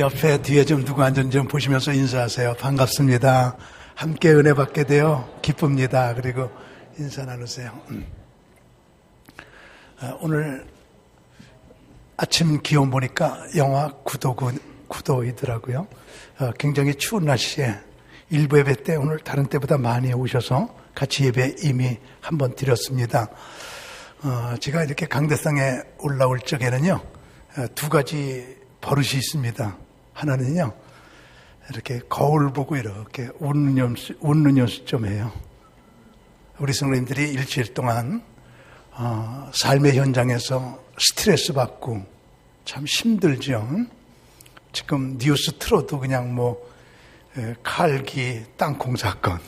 옆에 뒤에 좀 누구 앉은지 좀 보시면서 인사하세요. 반갑습니다. 함께 은혜 받게 되어 기쁩니다. 그리고 인사 나누세요. 음. 아, 오늘 아침 기온 보니까 영하 9도, 9도이더라고요. 어, 굉장히 추운 날씨에 일부 예배 때 오늘 다른 때보다 많이 오셔서 같이 예배 이미 한번 드렸습니다. 어, 제가 이렇게 강대상에 올라올 적에는요, 어, 두 가지 버릇이 있습니다. 하나는요, 이렇게 거울 보고 이렇게 웃는 연습, 웃는 연습 좀 해요. 우리 성도님들이 일주일 동안 어, 삶의 현장에서 스트레스 받고 참 힘들죠. 지금 뉴스 틀어도 그냥 뭐 에, 칼기 땅콩 사건,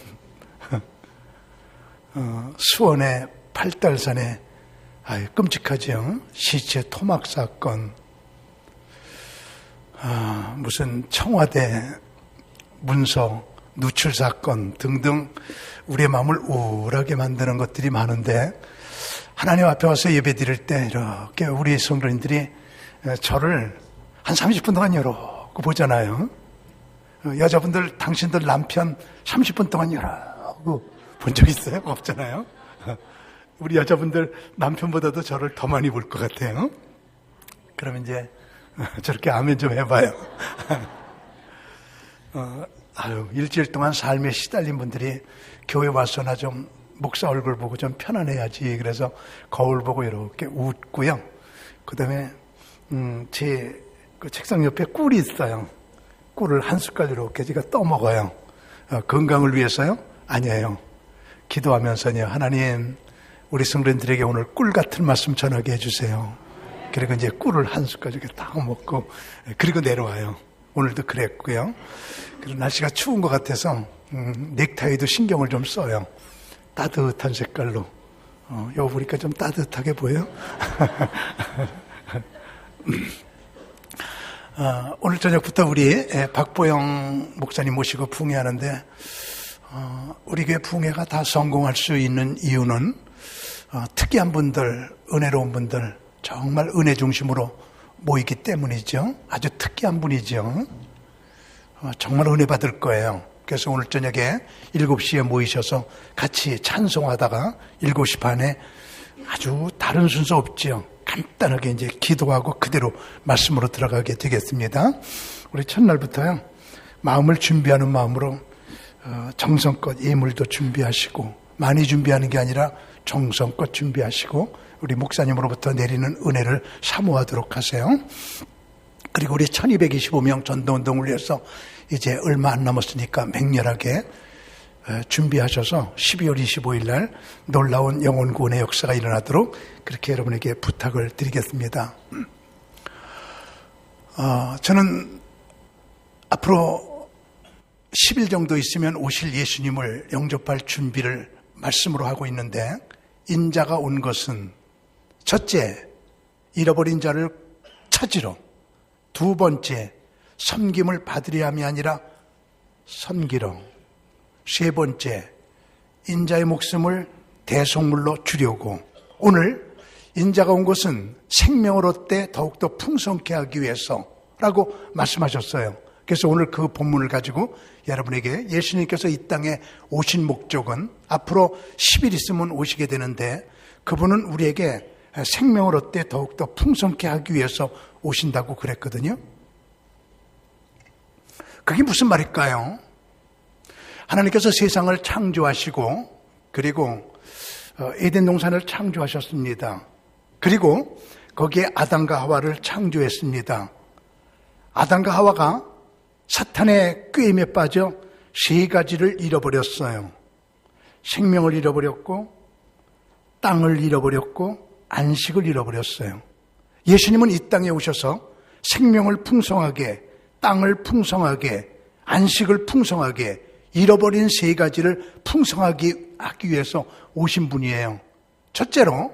어, 수원의 팔달산에 끔찍하죠. 시체 토막 사건, 아, 무슨 청와대 문서 누출 사건 등등 우리의 마음을 우울하게 만드는 것들이 많은데 하나님 앞에 와서 예배 드릴 때 이렇게 우리 성도님들이 저를 한 30분 동안 이러고 보잖아요. 여자분들 당신들 남편 30분 동안 이러고 본 적 있어요? 없잖아요. 우리 여자분들 남편보다도 저를 더 많이 볼 것 같아요. 그러면 이제 저렇게 아멘 좀 해봐요. 어, 아유, 일주일 동안 삶에 시달린 분들이 교회 와서나 좀 목사 얼굴 보고 좀 편안해야지. 그래서 거울 보고 이렇게 웃고요. 그 다음에, 음, 제 그 책상 옆에 꿀이 있어요. 꿀을 한 숟갈 이렇게 제가 떠먹어요. 어, 건강을 위해서요? 아니에요. 기도하면서요. 하나님, 우리 성도들에게 오늘 꿀 같은 말씀 전하게 해주세요. 그리고 이제 꿀을 한 숟갈 이렇게 딱 먹고, 그리고 내려와요. 오늘도 그랬고요. 그리고 날씨가 추운 것 같아서, 음, 넥타이도 신경을 좀 써요. 따뜻한 색깔로. 어, 여기 보니까 좀 따뜻하게 보여? 어, 오늘 저녁부터 우리 박보영 목사님 모시고 붕해하는데, 어, 우리 교회 붕해가 다 성공할 수 있는 이유는 어, 특이한 분들, 은혜로운 분들, 정말 은혜 중심으로 모이기 때문이죠. 아주 특이한 분이죠. 어, 정말 은혜 받을 거예요. 그래서 오늘 저녁에 7시에 모이셔서 같이 찬송하다가 7시 반에 아주 다른 순서 없지요. 간단하게 이제 기도하고 그대로 말씀으로 들어가게 되겠습니다. 우리 첫날부터요. 마음을 준비하는 마음으로 어, 정성껏 예물도 준비하시고 많이 준비하는 게 아니라 정성껏 준비하시고 우리 목사님으로부터 내리는 은혜를 사모하도록 하세요. 그리고 우리 1225명 전도운동을 위해서 이제 얼마 안 남았으니까 맹렬하게 준비하셔서 12월 25일 날 놀라운 영혼 구원의 역사가 일어나도록 그렇게 여러분에게 부탁을 드리겠습니다. 어, 저는 앞으로 10일 정도 있으면 오실 예수님을 영접할 준비를 말씀으로 하고 있는데 인자가 온 것은 첫째 잃어버린 자를 찾으러. 두 번째 섬김을 받으려 함이 아니라 섬기러. 세 번째 인자의 목숨을 대속물로 주려고. 오늘 인자가 온 것은 생명을 얻되 더욱더 풍성케 하기 위해서라고 말씀하셨어요. 그래서 오늘 그 본문을 가지고 여러분에게 예수님께서 이 땅에 오신 목적은 앞으로 10일 있으면 오시게 되는데 그분은 우리에게 생명을 얻되 더욱더 풍성케 하기 위해서 오신다고 그랬거든요. 그게 무슨 말일까요? 하나님께서 세상을 창조하시고 그리고 어, 에덴 동산을 창조하셨습니다. 그리고 거기에 아담과 하와를 창조했습니다. 아담과 하와가 사탄의 꾀임에 빠져 세 가지를 잃어버렸어요. 생명을 잃어버렸고 땅을 잃어버렸고 안식을 잃어버렸어요. 예수님은 이 땅에 오셔서 생명을 풍성하게 땅을 풍성하게 안식을 풍성하게 잃어버린 세 가지를 풍성하게 하기 위해서 오신 분이에요. 첫째로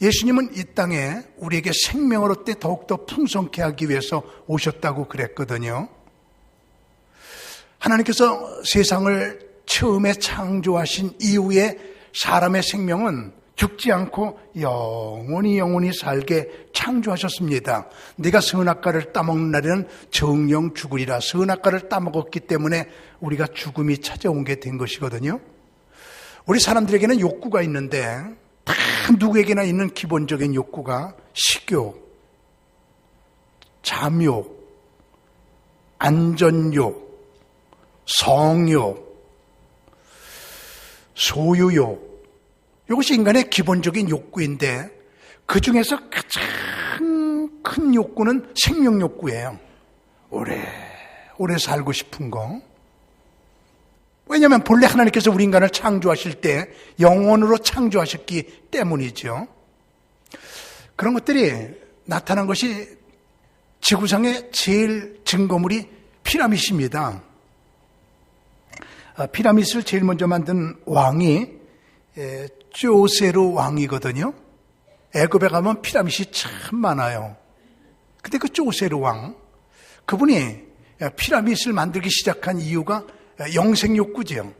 예수님은 이 땅에 우리에게 생명을 얻되 더욱더 풍성케 하기 위해서 오셨다고 그랬거든요. 하나님께서 세상을 처음에 창조하신 이후에 사람의 생명은 죽지 않고 영원히 영원히 살게 창조하셨습니다. 내가 선악과를 따먹는 날에는 정령 죽으리라. 선악과를 따먹었기 때문에 우리가 죽음이 찾아온 게 된 것이거든요. 우리 사람들에게는 욕구가 있는데 다 누구에게나 있는 기본적인 욕구가 식욕, 잠욕, 안전욕, 성욕, 소유욕, 이것이 인간의 기본적인 욕구인데 그 중에서 가장 큰 욕구는 생명 욕구예요. 오래, 오래 살고 싶은 거. 왜냐하면 본래 하나님께서 우리 인간을 창조하실 때 영혼으로 창조하셨기 때문이죠. 그런 것들이 나타난 것이 지구상의 제일 증거물이 피라밋입니다. 아, 피라밋을 제일 먼저 만든 왕이 쪼세르 왕이거든요. 애굽에 가면 피라밋이 참 많아요. 근데 그 쪼세르 왕, 그분이 피라밋을 만들기 시작한 이유가 영생 욕구죠.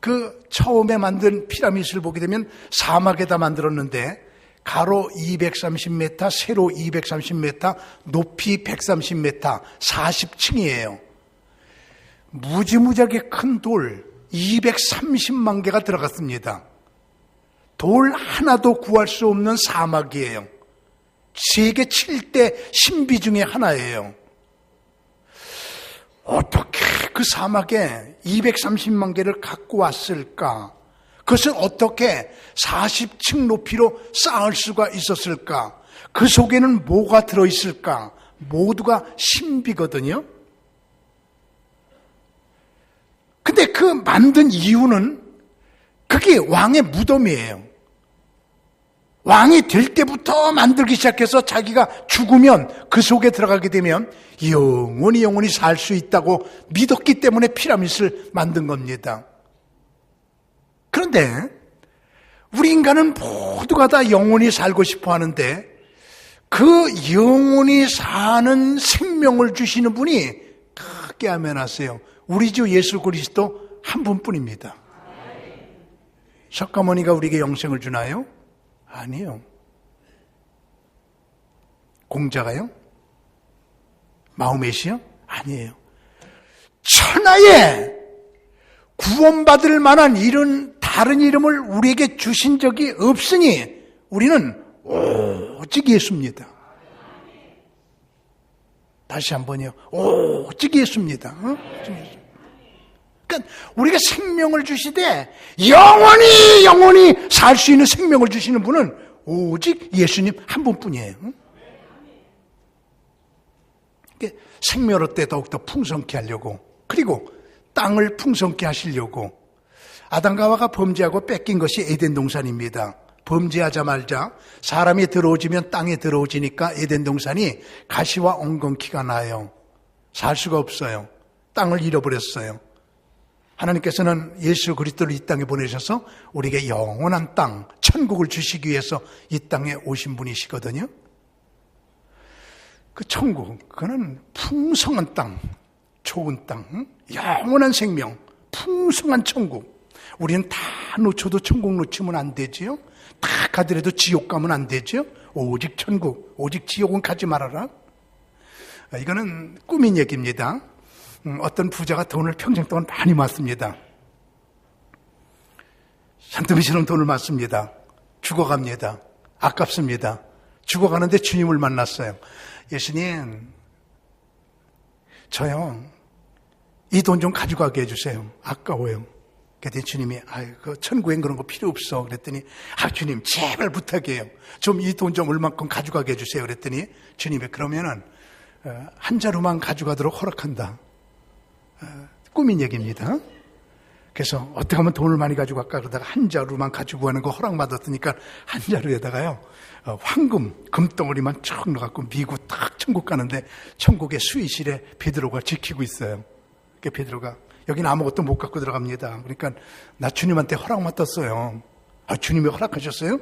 그 처음에 만든 피라밋을 보게 되면 사막에다 만들었는데 가로 230m, 세로 230m, 높이 130m, 40층이에요. 무지무지하게 큰 돌 230만 개가 들어갔습니다. 돌 하나도 구할 수 없는 사막이에요. 세계 7대 신비 중의 하나예요. 어떻게 그 사막에 230만 개를 갖고 왔을까? 그것을 어떻게 40층 높이로 쌓을 수가 있었을까? 그 속에는 뭐가 들어있을까? 모두가 신비거든요. 근데 그 만든 이유는 그게 왕의 무덤이에요. 왕이 될 때부터 만들기 시작해서 자기가 죽으면 그 속에 들어가게 되면 영원히 영원히 살 수 있다고 믿었기 때문에 피라밋을 만든 겁니다. 그런데 우리 인간은 모두가 다 영원히 살고 싶어 하는데 그 영원히 사는 생명을 주시는 분이 크게 하면하세요. 우리 주 예수 그리스도 한 분뿐입니다. 석가모니가 우리에게 영생을 주나요? 아니요. 공자가요? 마음메시요 아니에요. 천하에 구원받을 만한 이런 다른 이름을 우리에게 주신 적이 없으니 우리는 오직 예수입니다. 다시 한 번요. 오직 예수입니다. 어? 그러니까 우리가 생명을 주시되 영원히 영원히 살 수 있는 생명을 주시는 분은 오직 예수님 한 분뿐이에요. 그러니까 생명을 때 더욱더 풍성케 하려고 그리고 땅을 풍성케 하시려고 아담과 하와가 범죄하고 뺏긴 것이 에덴 동산입니다. 범죄하자말자 사람이 들어오지면 땅에 들어오지니까 에덴 동산이 가시와 엉겅퀴가 나요. 살 수가 없어요. 땅을 잃어버렸어요. 하나님께서는 예수 그리스도를 이 땅에 보내셔서 우리에게 영원한 땅, 천국을 주시기 위해서 이 땅에 오신 분이시거든요. 그 천국, 그거는 풍성한 땅, 좋은 땅, 영원한 생명, 풍성한 천국. 우리는 다 놓쳐도 천국 놓치면 안 되지요. 다 가더라도 지옥 가면 안 되죠. 오직 천국, 오직 지옥은 가지 말아라. 이거는 꾸민 얘기입니다. 음, 어떤 부자가 돈을 평생 동안 많이 맞습니다. 산더미처럼 돈을 맞습니다. 죽어갑니다. 아깝습니다. 죽어가는데 주님을 만났어요. 예수님, 저요, 이 돈 좀 가져가게 해주세요. 아까워요. 그랬더니 주님이, 아유, 그 천국엔 그런 거 필요 없어. 그랬더니, 아, 주님, 제발 부탁해요. 좀 이 돈 좀 얼만큼 가져가게 해주세요. 그랬더니, 주님이 그러면은, 어, 한 자루만 가져가도록 허락한다. 꾸민 얘기입니다. 그래서 어떻게 하면 돈을 많이 가지고 갈까 그러다가 한 자루만 가지고 가는 거 허락받았으니까 한 자루에다가요 어, 황금 금덩어리만 쭉 넣어갖고 미국 딱 천국 가는데 천국의 수의실에 베드로가 지키고 있어요. 그 베드로가 여기는 아무것도 못 갖고 들어갑니다. 그러니까 나 주님한테 허락 맡았어요. 아 주님이 허락하셨어요?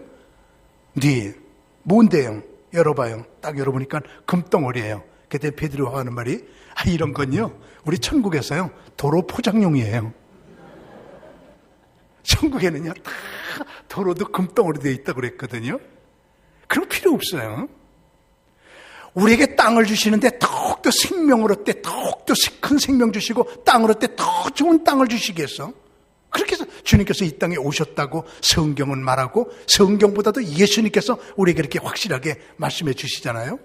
네 뭔데요? 열어봐요. 딱 열어보니까 금덩어리예요. 그때 베드로가 하는 말이 아, 이런 건요 우리 천국에서요, 도로 포장용이에요. 천국에는요, 다 도로도 금덩어리 되어 있다고 그랬거든요. 그럼 필요 없어요. 우리에게 땅을 주시는데 더욱더 생명을 얻되 더욱더 큰 생명 주시고 땅을 얻되 더 좋은 땅을 주시겠어. 그렇게 해서 주님께서 이 땅에 오셨다고 성경은 말하고 성경보다도 예수님께서 우리에게 이렇게 확실하게 말씀해 주시잖아요.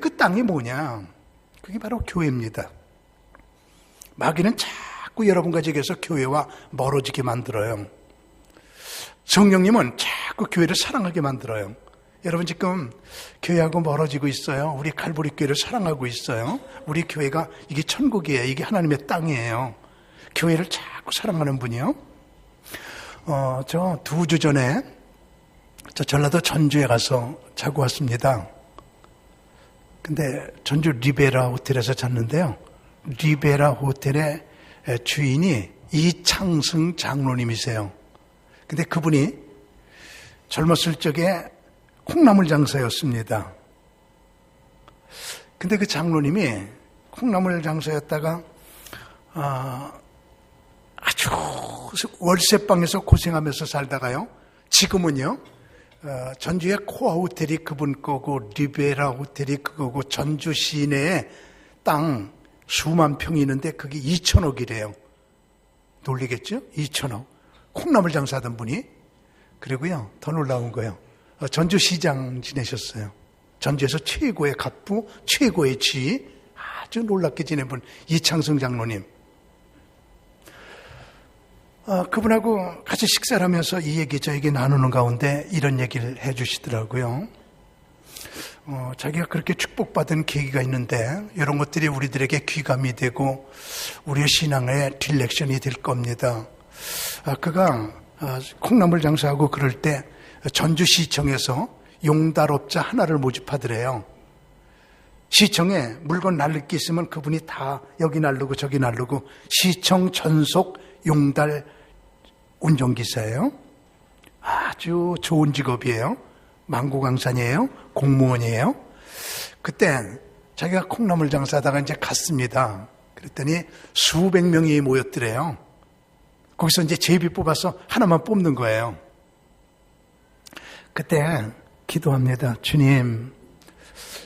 그 땅이 뭐냐? 그게 바로 교회입니다. 마귀는 자꾸 여러분 가지에서 교회와 멀어지게 만들어요. 성령님은 자꾸 교회를 사랑하게 만들어요. 여러분 지금 교회하고 멀어지고 있어요. 우리 칼보리 교회를 사랑하고 있어요. 우리 교회가 이게 천국이에요. 이게 하나님의 땅이에요. 교회를 자꾸 사랑하는 분이요. 어, 저 두 주 전에 저 전라도 전주에 가서 자고 왔습니다. 근데 전주 리베라 호텔에서 잤는데요. 리베라 호텔의 주인이 이창승 장로님이세요. 근데 그분이 젊었을 적에 콩나물 장사였습니다. 근데 그 장로님이 콩나물 장사였다가 아, 아주 월세방에서 고생하면서 살다가요. 지금은요. 어, 전주의 코아 호텔이 그분 거고 리베라 호텔이 그거고 전주 시내에 땅 수만 평이 있는데 그게 2천억이래요. 놀리겠죠? 2천억. 콩나물 장사하던 분이 그리고요. 더 놀라운 거예요. 어, 전주시장 지내셨어요. 전주에서 최고의 갑부, 최고의 지 아주 놀랍게 지낸 분 이창성 장로님. 어, 그분하고 같이 식사를 하면서 이 얘기 저에게 나누는 가운데 이런 얘기를 해 주시더라고요. 어, 자기가 그렇게 축복받은 계기가 있는데 이런 것들이 우리들에게 귀감이 되고 우리의 신앙의 딜렉션이 될 겁니다. 아, 그가 아, 콩나물 장사하고 그럴 때 전주시청에서 용달업자 하나를 모집하더래요. 시청에 물건 날릴 게 있으면 그분이 다 여기 날르고 저기 날르고 시청 전속 용달 운전기사예요. 아주 좋은 직업이에요. 망고 강산이에요. 공무원이에요. 그때 자기가 콩나물 장사하다가 이제 갔습니다. 그랬더니 수백 명이 모였더래요. 거기서 이제 제비 뽑아서 하나만 뽑는 거예요. 그때 기도합니다. 주님,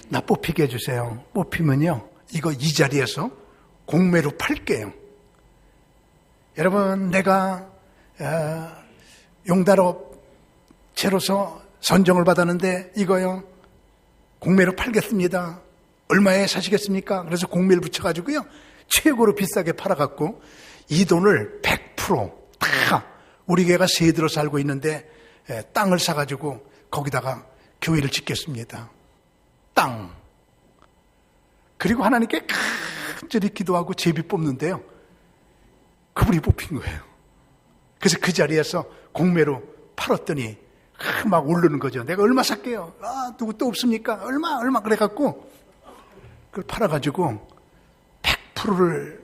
나 뽑히게 해주세요. 뽑히면요. 이거 이 자리에서 공매로 팔게요. 여러분, 내가 어, 용달업 채로서 선정을 받았는데 이거요 공매로 팔겠습니다. 얼마에 사시겠습니까? 그래서 공매를 붙여가지고요 최고로 비싸게 팔아갖고 이 돈을 100%다 우리 교회가 세 들어 살고 있는데 땅을 사가지고 거기다가 교회를 짓겠습니다. 땅. 그리고 하나님께 간절히 기도하고 제비 뽑는데요. 그분이 뽑힌 거예요. 그래서 그 자리에서 공매로 팔았더니 막 오르는 거죠. 내가 얼마 살게요? 아, 누구 또 없습니까? 얼마, 얼마 그래갖고 그걸 팔아가지고 100%를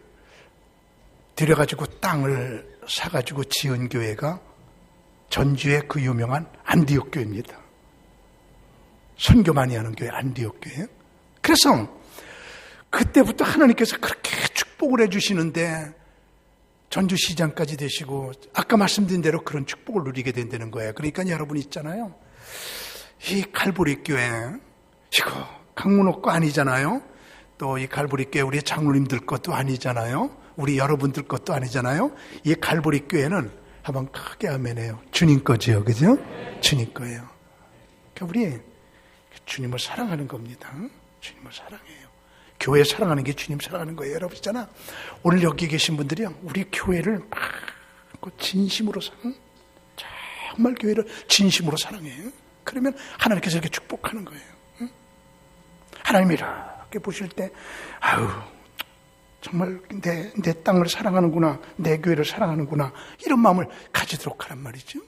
들여가지고 땅을 사가지고 지은 교회가 전주의 그 유명한 안디옥 교회입니다. 선교 많이 하는 교회 안디옥 교회. 그래서 그때부터 하나님께서 그렇게 축복을 해주시는데 전주시장까지 되시고 아까 말씀드린 대로 그런 축복을 누리게 된다는 거예요. 그러니까 여러분 있잖아요. 이 갈보리 교회 이거 강문옥 거 아니잖아요. 또 이 갈보리 교회 우리 장로님들 것도 아니잖아요. 우리 여러분들 것도 아니잖아요. 이 갈보리 교회는 한번 크게 하면해요. 주님 거지요, 그죠? 주님 거예요. 그러니까 우리 주님을 사랑하는 겁니다. 주님을 사랑해요. 교회 사랑하는 게 주님 사랑하는 거예요. 여러분 있잖아. 오늘 여기 계신 분들이요. 우리 교회를 막 진심으로 사랑, 정말 교회를 진심으로 사랑해요. 그러면 하나님께서 이렇게 축복하는 거예요. 하나님이 이렇게 보실 때, 아유, 정말 내, 내 땅을 사랑하는구나, 내 교회를 사랑하는구나, 이런 마음을 가지도록 하란 말이죠.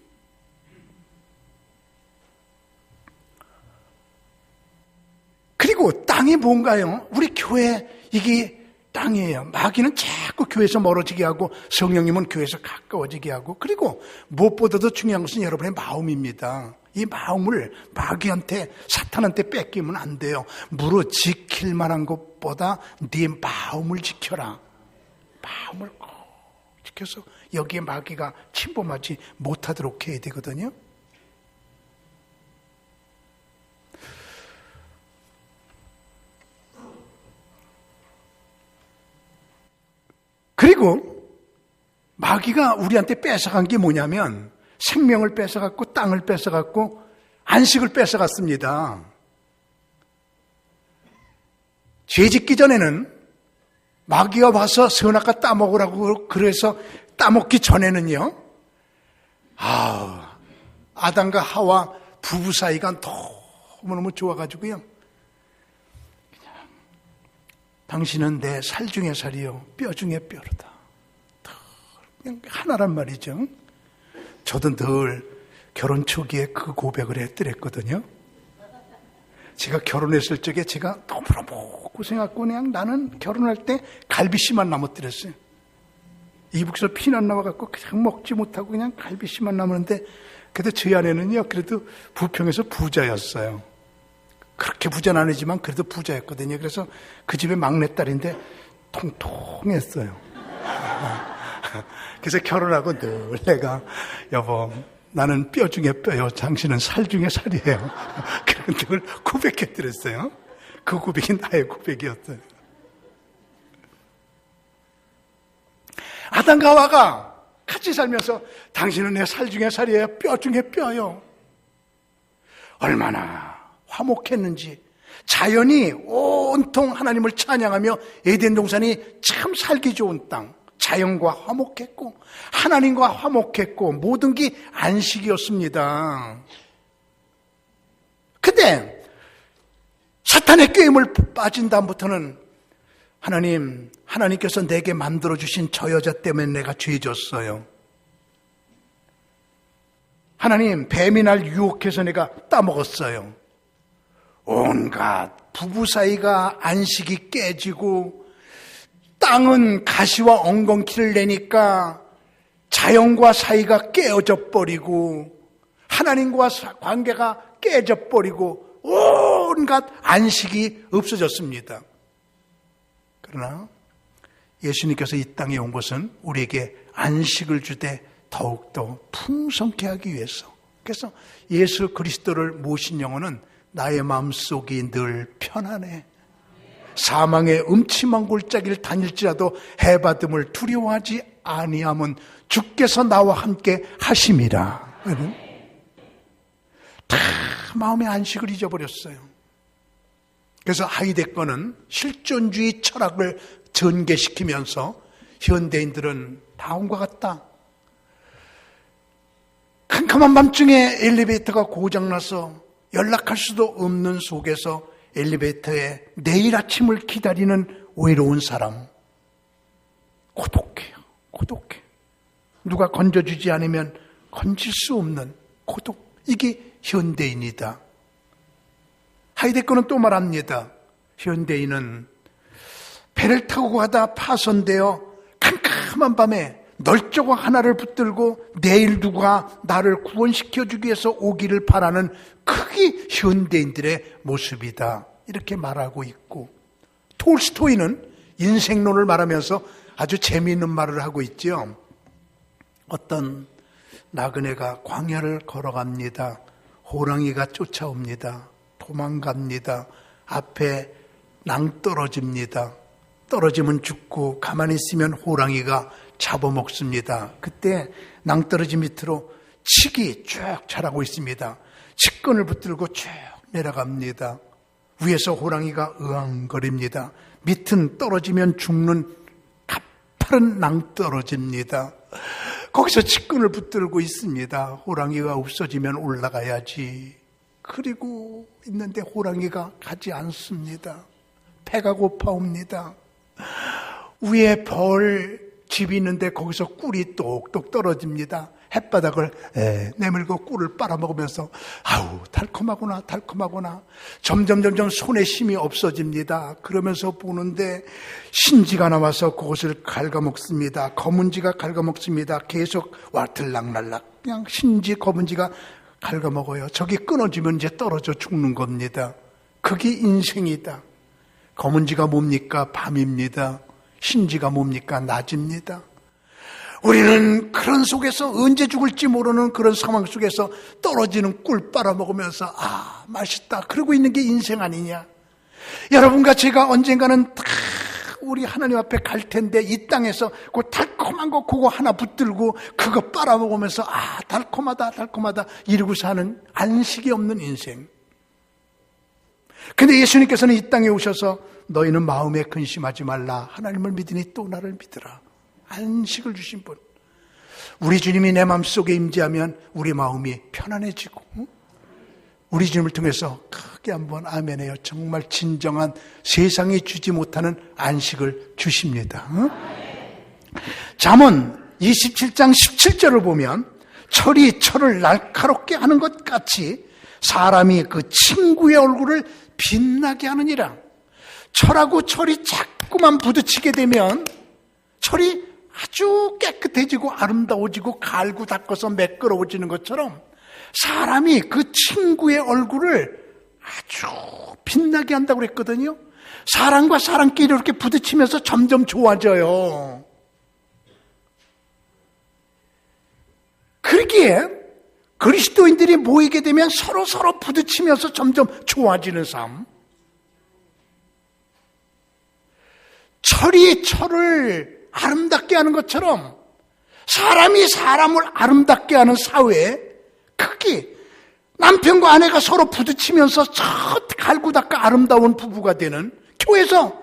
그리고 땅이 뭔가요? 우리 교회 이게 땅이에요. 마귀는 자꾸 교회에서 멀어지게 하고 성령님은 교회에서 가까워지게 하고 그리고 무엇보다도 중요한 것은 여러분의 마음입니다. 이 마음을 마귀한테 사탄한테 뺏기면 안 돼요. 무릇 지킬 만한 것보다 네 마음을 지켜라. 마음을 꼭 지켜서 여기에 마귀가 침범하지 못하도록 해야 되거든요. 그리고 마귀가 우리한테 뺏어간 게 뭐냐면 생명을 뺏어갔고 땅을 뺏어갔고 안식을 뺏어갔습니다. 죄 짓기 전에는 마귀가 와서 선악과 따먹으라고 그래서 따먹기 전에는요. 아, 아담과 하와 부부 사이가 너무너무 좋아가지고요. 당신은 내 살 중에 살이요, 뼈 중에 뼈로다. 그냥 하나란 말이죠. 저도 늘 결혼 초기에 그 고백을 했더랬거든요. 제가 결혼했을 적에 제가 너무너무 고생했고 그냥 나는 결혼할 때 갈비씨만 남았더랬어요. 이북에서 피난 나와갖고 그냥 먹지 못하고 그냥 갈비씨만 남았는데 그래도 저희 아내는요 그래도 부평에서 부자였어요. 그렇게 부자는 아니지만 그래도 부자였거든요. 그래서 그 집의 막내딸인데 통통했어요. 그래서 결혼하고 늘 내가 여보 나는 뼈 중에 뼈요. 당신은 살 중에 살이에요. 그런 걸 고백해 드렸어요. 그 고백이 나의 고백이었어요. 아담과 하와가 같이 살면서 당신은 내 살 중에 살이에요. 뼈 중에 뼈요. 얼마나 화목했는지 자연이 온통 하나님을 찬양하며 에덴 동산이 참 살기 좋은 땅. 자연과 화목했고 하나님과 화목했고 모든 게 안식이었습니다. 근데 사탄의 게임을 빠진 다음부터는 하나님, 하나님께서 내게 만들어 주신 저 여자 때문에 내가 죄졌어요. 하나님, 뱀이 날 유혹해서 내가 따먹었어요. 온갖 부부 사이가 안식이 깨지고 땅은 가시와 엉겅퀴를 내니까 자연과 사이가 깨어져 버리고 하나님과 관계가 깨져 버리고 온갖 안식이 없어졌습니다. 그러나 예수님께서 이 땅에 온 것은 우리에게 안식을 주되 더욱더 풍성케 하기 위해서. 그래서 예수 그리스도를 모신 영혼은 나의 마음속이 늘 편안해. 사망의 음침한 골짜기를 다닐지라도 해받음을 두려워하지 아니함은 주께서 나와 함께 하심이라. 다 마음의 안식을 잊어버렸어요. 그래서 하이데거는 실존주의 철학을 전개시키면서 현대인들은 다음과 같다. 캄캄한 밤중에 엘리베이터가 고장나서 연락할 수도 없는 속에서 엘리베이터에 내일 아침을 기다리는 외로운 사람. 고독해요. 고독해. 누가 건져주지 않으면 건질 수 없는 고독. 이게 현대인이다. 하이데거는 또 말합니다. 현대인은 배를 타고 가다 파손되어 캄캄한 밤에 널쩍한 하나를 붙들고 내일 누가 나를 구원시켜 주기 위해서 오기를 바라는 크기 현대인들의 모습이다. 이렇게 말하고 있고 톨스토이는 인생론을 말하면서 아주 재미있는 말을 하고 있죠. 어떤 나그네가 광야를 걸어갑니다. 호랑이가 쫓아옵니다. 도망갑니다. 앞에 낭 떨어집니다. 떨어지면 죽고 가만히 있으면 호랑이가 잡아먹습니다. 그때 낭떠러지 밑으로 칡이 쭉 자라고 있습니다. 측근을 붙들고 쭉 내려갑니다. 위에서 호랑이가 으앙거립니다. 밑은 떨어지면 죽는 가파른 낭떠러집니다. 거기서 측근을 붙들고 있습니다. 호랑이가 없어지면 올라가야지. 그리고 있는데 호랑이가 가지 않습니다. 배가 고파옵니다. 위에 벌 집이 있는데 거기서 꿀이 똑똑 떨어집니다. 햇바닥을 에, 내밀고 꿀을 빨아먹으면서 아우 달콤하구나 달콤하구나 점점 점점 손에 힘이 없어집니다. 그러면서 보는데 신지가 나와서 그것을 갉아먹습니다. 검은지가 갉아먹습니다. 계속 와틀락날락 그냥 신지 검은지가 갉아먹어요. 저기 끊어지면 이제 떨어져 죽는 겁니다. 그게 인생이다. 검은지가 뭡니까? 밤입니다. 신지가 뭡니까? 낮입니다. 우리는 그런 속에서 언제 죽을지 모르는 그런 상황 속에서 떨어지는 꿀 빨아먹으면서 아, 맛있다. 그러고 있는 게 인생 아니냐. 여러분과 제가 언젠가는 다 우리 하나님 앞에 갈 텐데 이 땅에서 그 달콤한 거 그거 하나 붙들고 그거 빨아먹으면서 아, 달콤하다, 달콤하다 이러고 사는 안식이 없는 인생. 근데 예수님께서는 이 땅에 오셔서 너희는 마음에 근심하지 말라. 하나님을 믿으니 또 나를 믿으라. 안식을 주신 분. 우리 주님이 내 마음 속에 임재하면 우리 마음이 편안해지고 우리 주님을 통해서 크게 한번 아멘해요. 정말 진정한 세상이 주지 못하는 안식을 주십니다. 잠언 27장 17절을 보면 철이 철을 날카롭게 하는 것 같이 사람이 그 친구의 얼굴을 빛나게 하느니라. 철하고 철이 자꾸만 부딪히게 되면 철이 아주 깨끗해지고 아름다워지고 갈고 닦아서 매끄러워지는 것처럼 사람이 그 친구의 얼굴을 아주 빛나게 한다고 그랬거든요. 사람과 사람끼리 이렇게 부딪히면서 점점 좋아져요. 그러기에 그리스도인들이 모이게 되면 서로 서로 부딪히면서 점점 좋아지는 삶. 철이 철을 아름답게 하는 것처럼 사람이 사람을 아름답게 하는 사회 크기 남편과 아내가 서로 부딪히면서 첫 갈고 닦아 아름다운 부부가 되는 교회에서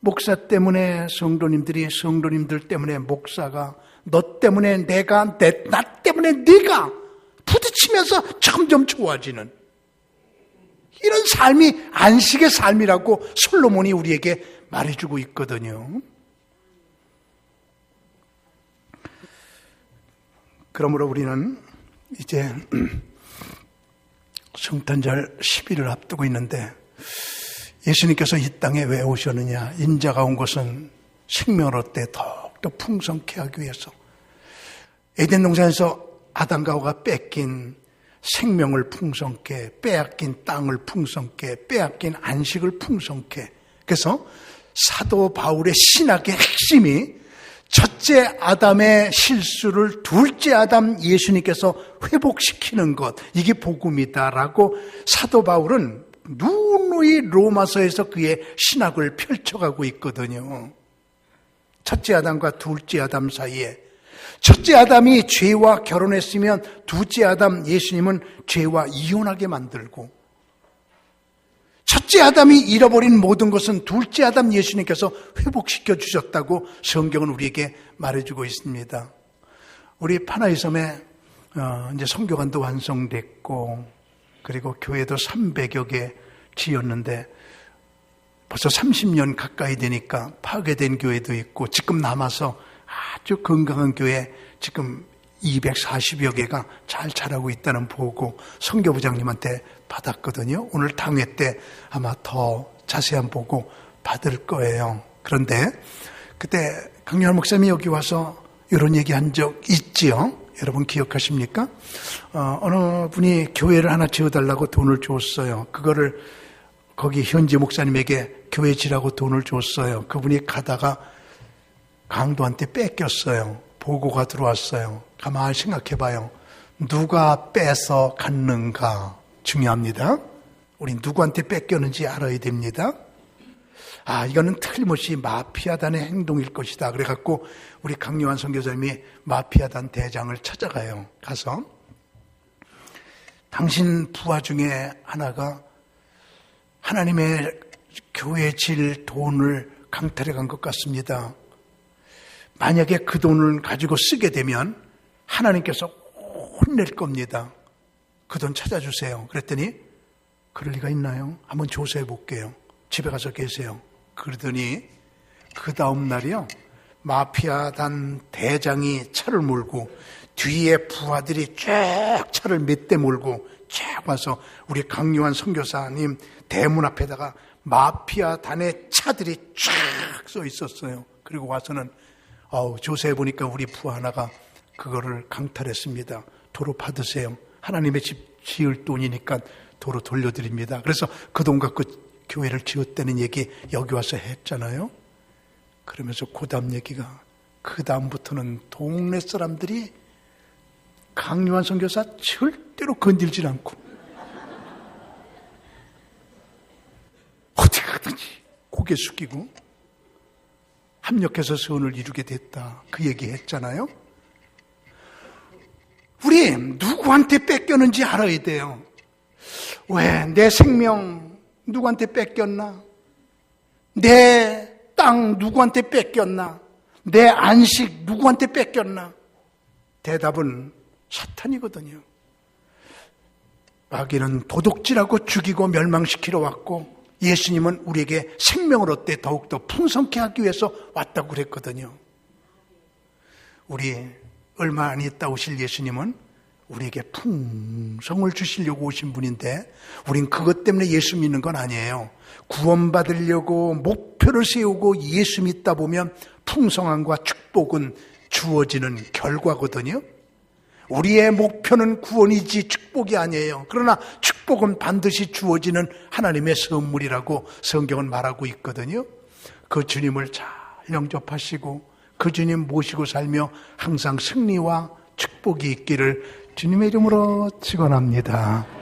목사 때문에 성도님들이 성도님들 때문에 목사가 너 때문에 내가 내, 나 때문에 네가 부딪히면서 점점 좋아지는 이런 삶이 안식의 삶이라고 솔로몬이 우리에게 말해주고 있거든요. 그러므로 우리는 이제 성탄절 10일을 앞두고 있는데 예수님께서 이 땅에 왜 오셨느냐? 인자가 온 것은 생명을 얻되 더욱더 풍성케 하기 위해서 에덴 동산에서 아담과 하가 뺏긴 생명을 풍성케, 빼앗긴 땅을 풍성케, 빼앗긴 안식을 풍성케. 그래서 사도 바울의 신학의 핵심이 첫째 아담의 실수를 둘째 아담 예수님께서 회복시키는 것, 이게 복음이다라고 사도 바울은 누누이 로마서에서 그의 신학을 펼쳐가고 있거든요. 첫째 아담과 둘째 아담 사이에 첫째 아담이 죄와 결혼했으면 둘째 아담 예수님은 죄와 이혼하게 만들고 첫째 아담이 잃어버린 모든 것은 둘째 아담 예수님께서 회복시켜 주셨다고 성경은 우리에게 말해주고 있습니다. 우리 파나이 섬에 어, 이제 성교관도 완성됐고 그리고 교회도 300여 개 지었는데 벌써 30년 가까이 되니까 파괴된 교회도 있고 지금 남아서 아주 건강한 교회 지금 240여 개가 잘 자라고 있다는 보고 성교부장님한테 받았거든요. 오늘 당회 때 아마 더 자세한 보고 받을 거예요. 그런데 그때 강렬 목사님이 여기 와서 이런 얘기 한 적 있지요? 여러분 기억하십니까? 어, 어느 분이 교회를 하나 지어달라고 돈을 줬어요. 그거를 거기 현지 목사님에게 교회 지라고 돈을 줬어요. 그분이 가다가 강도한테 뺏겼어요. 보고가 들어왔어요. 가만히 생각해 봐요. 누가 뺏어 갔는가 중요합니다. 우리 누구한테 뺏겼는지 알아야 됩니다. 아, 이거는 틀림없이 마피아단의 행동일 것이다. 그래갖고 우리 강요한 선교사님이 마피아단 대장을 찾아가요. 가서 당신 부하 중에 하나가 하나님의 교회 질 돈을 강탈해 간 것 같습니다. 만약에 그 돈을 가지고 쓰게 되면 하나님께서 혼낼 겁니다. 그 돈 찾아주세요. 그랬더니 그럴 리가 있나요? 한번 조사해 볼게요. 집에 가서 계세요. 그러더니 그 다음 날이요. 마피아단 대장이 차를 몰고 뒤에 부하들이 쫙 차를 몇 대 몰고 쫙 와서 우리 강요한 선교사님 대문 앞에다가 마피아단의 차들이 쫙 써 있었어요. 그리고 와서는 아우 조사해 보니까 우리 부하 하나가 그거를 강탈했습니다. 도로 받으세요. 하나님의 집 지을 돈이니까 도로 돌려드립니다. 그래서 그 돈 갖고 교회를 지었다는 얘기 여기 와서 했잖아요. 그러면서 고담 얘기가 그 다음부터는 동네 사람들이 강요한 선교사 절대로 건들질 않고 어디 가든지 고개 숙이고 합력해서 선을 이루게 됐다. 그 얘기 했잖아요. 우리 누구한테 뺏겼는지 알아야 돼요. 왜? 내 생명 누구한테 뺏겼나? 내 땅 누구한테 뺏겼나? 내 안식 누구한테 뺏겼나? 대답은 사탄이거든요. 마귀는 도둑질하고 죽이고 멸망시키러 왔고 예수님은 우리에게 생명을 얻되 더욱더 풍성케 하기 위해서 왔다고 그랬거든요. 우리 얼마 안 있다 오실 예수님은 우리에게 풍성을 주시려고 오신 분인데 우린 그것 때문에 예수 믿는 건 아니에요. 구원받으려고 목표를 세우고 예수 믿다 보면 풍성함과 축복은 주어지는 결과거든요. 우리의 목표는 구원이지 축복이 아니에요. 그러나 축복은 반드시 주어지는 하나님의 선물이라고 성경은 말하고 있거든요. 그 주님을 잘 영접하시고 그 주님 모시고 살며 항상 승리와 축복이 있기를 주님의 이름으로 축원합니다.